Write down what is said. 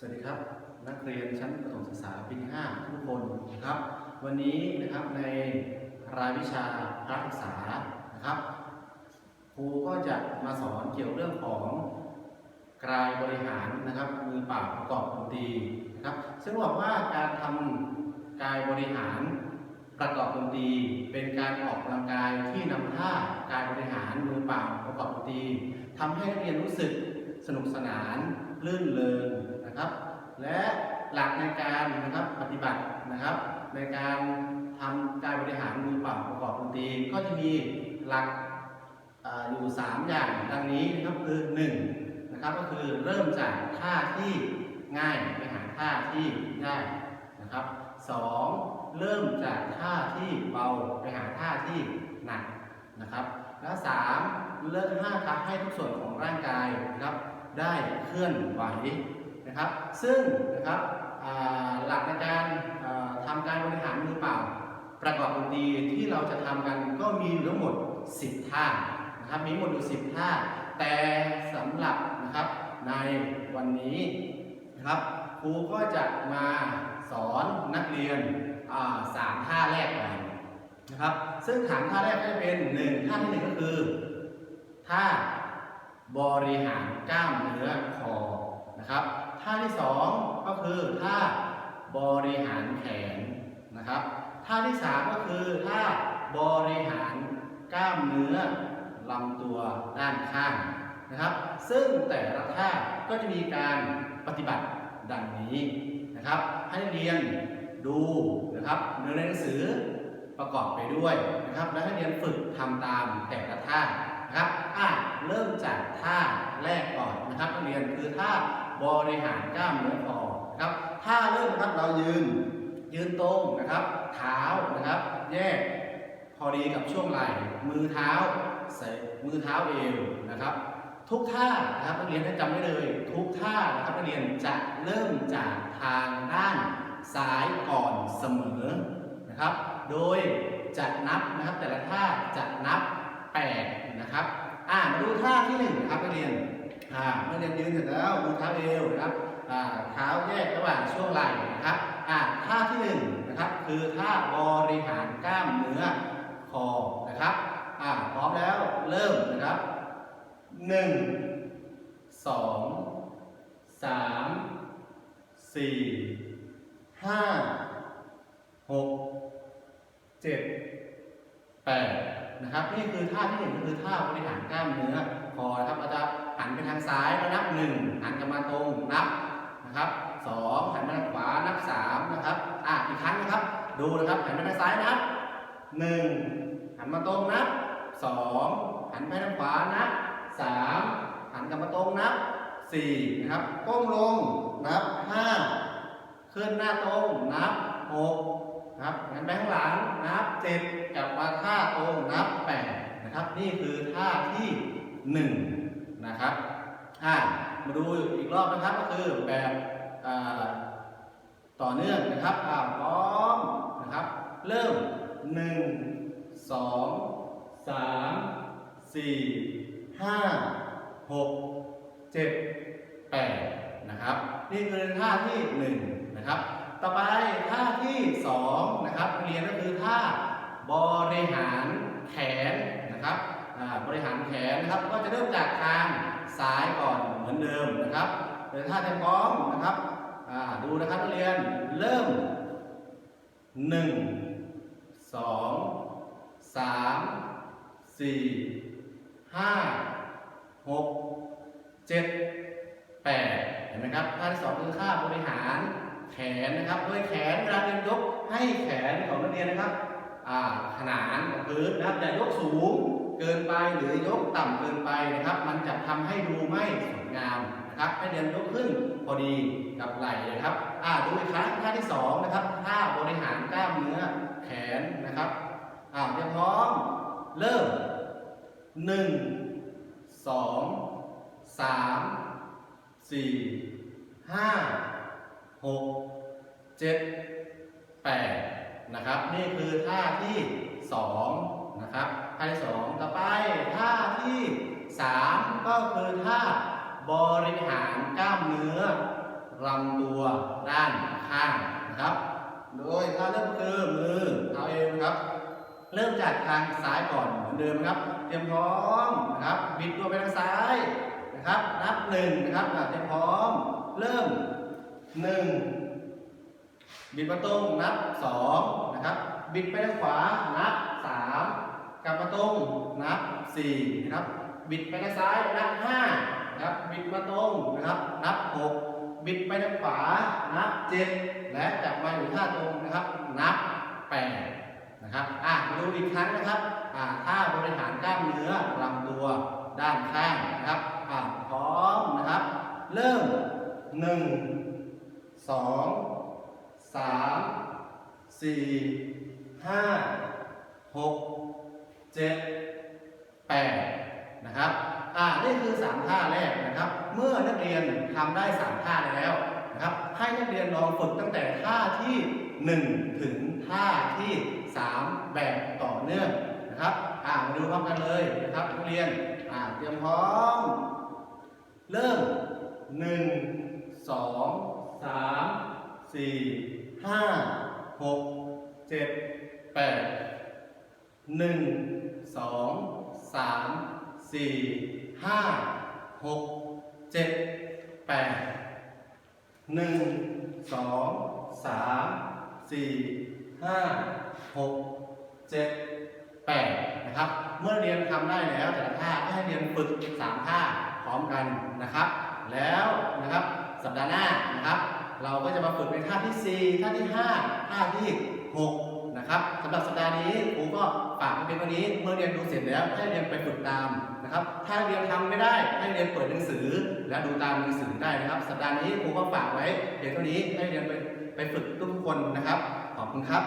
สวัสดีครับ นักเรียนชั้นประถมศึกษาปีที่5ทุกคนนะครับ วันนี้นะครับในรายวิชาพระศึกษานะครับครูก็จะมาสอนเกี่ยวเรื่องของกายบริหารนะครับมือปล่าประกอบดนตรีนะครับ ซึ่งบอกว่าการทำกายบริหารประกอบดนตรีเป็นการออกกำลังกายที่นำท่ากายบริหารมือปล่าประกอบดนตรีทำให้นักเรียนรู้สึก สนุกสนานลื่นเริงนะครับ และหลักในการนะครับปฏิบัตินะครับ ในการทำการบริหารมือเปล่าประกอบดนตรีก็จะมีหลักออยู่ 3 อย่างดังนี้นะครับคือ1นะครับก็คือเริ่มจากท่าที่ง่ายไปหาท่าที่ยากนะครับ 2. เริ่มจากท่าที่เบาไปหาท่าที่หนัก นะครับ และ3เริ่มห้าทำให้ทุกส่วนของร่างกายนะครับ ได้เคลื่อนไหวนะครับ ซึ่งนะครับหลักในการอ่าทำการบริหารมือเปล่า ประกอบดนตรีที่เราจะทำกันก็มีอยู่ทั้งหมด 10 ท่านะครับมีหมดอยู่10 ท่า แต่สำหรับนะครับในวันนี้นะครับครูก็จะมาสอนนักเรียนสามท่าแรกก่อน นะครับ ซึ่งฐานท่าแรกก็จะเป็นหนึ่งท่าที่หนึ่งก็คือท่าบริหารกล้ามเนื้อคอนะครับ ท่าที่สองก็คือท่าบริหารแขนนะครับ ท่าที่สามก็คือท่าบริหารกล้ามเนื้อลำตัวด้านข้างนะครับ ซึ่งแต่ละท่าก็จะมีการปฏิบัติดังนี้นะครับ ให้เรียนดูนะครับเนื้อในหนังสือ ประกอบไปด้วยนะครับ และให้เรียนฝึกทำตามแต่ละท่านะครับอะเริ่มจากท่าแรกก่อนนะครับนักเรียนคือท่าบริหารกล้ามเนื้อคอนะครับถ้าเริ่มครับเรายืนยืนตรงนะครับ เท้านะครับ แยกพอดีกับช่วงไหล่มือเท้าใส่มือเท้าเอวนะครับ ทุกท่านะครับนักเรียนจำไว้เลย ทุกท่านะครับนักเรียนจะเริ่มจากทางด้านซ้ายก่อนเสมอนะครับ โดยจะนับนะครับแต่ละท่าจะนับ8นะครับอ่ามาดูท่าที่หนึ่งนะครับนักเรียนอ่าเมื่อเรียนยืนเสร็จแล้วมือเท้าเอวนะครับอ่าเท้าแยกระหว่างช่วงไหล่นะครับอ่าท่าที่หนึ่งนะครับคือท่าบริหารกล้ามเนื้อคอนะครับอ่าพร้อมแล้วเริ่มนะครับหนึ่งสองสามสี่ห้าหก เจ็ดแปดนะครับ นี่คือท่าที่หนึ่งก็คือท่าบริหารกล้ามเนื้อคอนะครับเราจะหันไปทางซ้ายแล้วนับหนึ่งหันกลับมาตรงนับนะครับสองหันมาทางขวานับสามนะครับอะอีกครั้งนะครับ ดูนะครับหันไปทางซ้ายนับหนึ่งหันมาตรงนับสองหันไปทางขวานับสามหันกลับมาตรงนับสี่นะครับก้มลงนับห้าเคลื่อนหน้าตรงนับหก นะครับงั้นแบงค์หลังนับเจ็ดกลับมาท่าตรงนับแปดนะครับ นี่คือท่าที่หนึ่งนะครับอ่ามาดูอีกรอบนะครับก็คือแบบต่อเนื่องนะครับอ่าพร้อมนะครับ เริ่มหนึ่งสองสามสี่ห้าหกเจ็ดแปดนะครับ นี่คือท่าที่หนึ่งนะครับ ต่อไปท่าที่สองนะครับเรียนก็คือท่าบริหารแขนนะครับบริหารแขนนะครับก็จะเริ่มจากทางซ้ายก่อนเหมือนเดิมนะครับเดินท่าเต็มพร้อมนะครับดูนะครับนักเรียนเริ่มหนึ่งสองสามสี่ห้าหกเจ็ดแปดเห็นไหมครับท่าที่สองคือท่าบริหาร ขนนะครับโดยแขนเวลาเรียนยกให้แขนของนักเรียนนะครับขนานกับพื้นนะครับอย่ายกสูงเกินไปหรือยกต่ำเกินไปนะครับ มันจะทำให้ดูไม่สวยงามนะครับให้เรียนยกขึ้นพอดีกับไหล่นะครับอ่าดูอีกครั้งท่าที่สองนะครับท่าบริหารกล้ามเนื้อแขนนะครับอ่าเตรียมพร้อมเริ่มหนึ่งสอ หกเจ็ดแปดนะครับ นี่คือท่าที่สองนะครับท่าที่สองต่อไปท่าที่สามก็คือท่าบริหารกล้ามเนื้อลำตัวด้านข้างนะครับ โดยท่าเริ่มคือมือเท้าเอวครับ เริ่มจากทางซ้ายก่อนเหมือนเดิมครับ เตรียมพร้อมนะครับบิดตัวไปทางซ้ายนะครับ นับหนึ่งนะครับเตรียมพร้อม เริ่ม หนึ่งบิดมาตรงนับสองนะครับ บิดไปทางขวานับสามกลับมาตรงนับสี่นะครับ บิดไปทางซ้ายนับห้านะครับ บิดมาตรงนะครับ นับหกบิดไปทางขวานับเจ็ดและกลับมาอยู่ท่าตรงนะครับ นับแปดนะครับ อะมาดูอีกครั้งนะครับอ่าท่าบริหารกล้ามเนื้อลำตัวด้านข้างนะครับอ่าพร้อมนะครับ เริ่มหนึ่ง สองสามสี่ห้าหกเจ็ดแปดนะครับอ่านี่คือสามท่าแรกนะครับ เมื่อนักเรียนทำได้สามท่าแล้วนะครับ ให้นักเรียนลองฝึกตั้งแต่ท่าที่ 1 ถึงท่าที่ 3 แบบต่อเนื่องนะครับ อ่ามาดูพร้อมกันเลยนะครับนักเรียนอ่าเตรียมพร้อม เริ่ม 1 2 3 4 5 6 7 8หนึ่งสองสามสี่ห้าหกเจ็ดแปดหนึ่งสองสามสี่ห้าหกเจ็ดแปดนะครับ เมื่อเรียนทำได้แล้วแต่ละท่าก็ให้เรียนฝึกสามท่าพร้อมกันนะครับ แล้วนะครับ สัปดาห์หน้านะครับ เราก็จะมาฝึกเป็นท่าที่ 4 ท่าที่ 5 ท่าที่ 6 นะครับสำหรับสัปดาห์นี้ครูก็ฝากเป็นวันนี้เมื่อเรียนดูเสร็จแล้วให้เรียนไปฝึกตามนะครับ ถ้าเรียนทำไม่ได้ให้เรียนเปิดหนังสือ และดูตามหนังสือได้นะครับ สัปดาห์นี้ครูก็ฝากไว้เพียงเท่านี้ให้เรียนไปไปฝึกทุกคนนะครับ ขอบคุณครับ